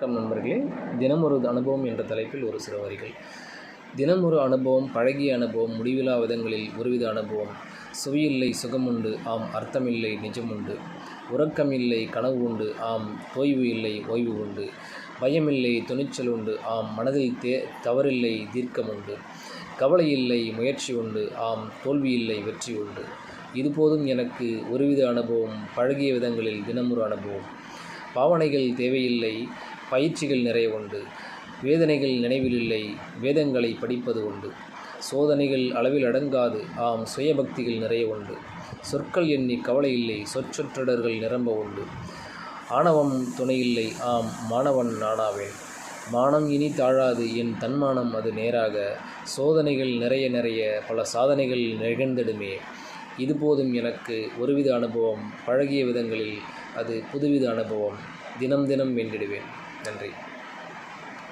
வணக்கம் நண்பர்களே. தினம் ஒரு அனுபவம் என்ற தலைப்பில் ஒரு சில வரிகள். தினம் ஒரு அனுபவம் பழகிய அனுபவம் முடிவிலா விதங்களில் ஒருவித அனுபவம். சுவையில்லை சுகமுண்டு ஆம் அர்த்தமில்லை நிஜமுண்டு. உறக்கமில்லை கனவு உண்டு ஆம் தோய்வு இல்லை ஓய்வு உண்டு. பயமில்லை துணிச்சல் உண்டு ஆம் மனதில் தே தவறில்லை தீர்க்கமுண்டு கவலை இல்லை முயற்சி உண்டு ஆம் தோல்வி இல்லை வெற்றி உண்டு. இது போதும் எனக்கு ஒருவித அனுபவம் பழகிய விதங்களில் தினமொரு அனுபவம். பாவனைகள் தேவையில்லை பயிற்சிகள் நிறைய உண்டு. வேதனைகள் நினைவில் இல்லை வேதங்களை படிப்பது உண்டு. சோதனைகள் அளவில் அடங்காது ஆம் சுயபக்திகள் நிறைய உண்டு. சொற்கள் எண்ணி கவலை இல்லை சொற்றொற்றடர்கள் நிரம்ப உண்டு. ஆணவம் துணையில்லை ஆம் மாணவன் நானாவேன். மானம் இனி தாழாது என் தன்மானம் அது நேராக. சோதனைகள் நிறைய நிறைய பல சாதனைகள் நிகழ்ந்திடுமே. இது போதும் எனக்கு ஒருவித அனுபவம். பழகிய விதங்களில் அது புதுவித அனுபவம். தினம் தினம் வேண்டிடுவேன் நன்றி.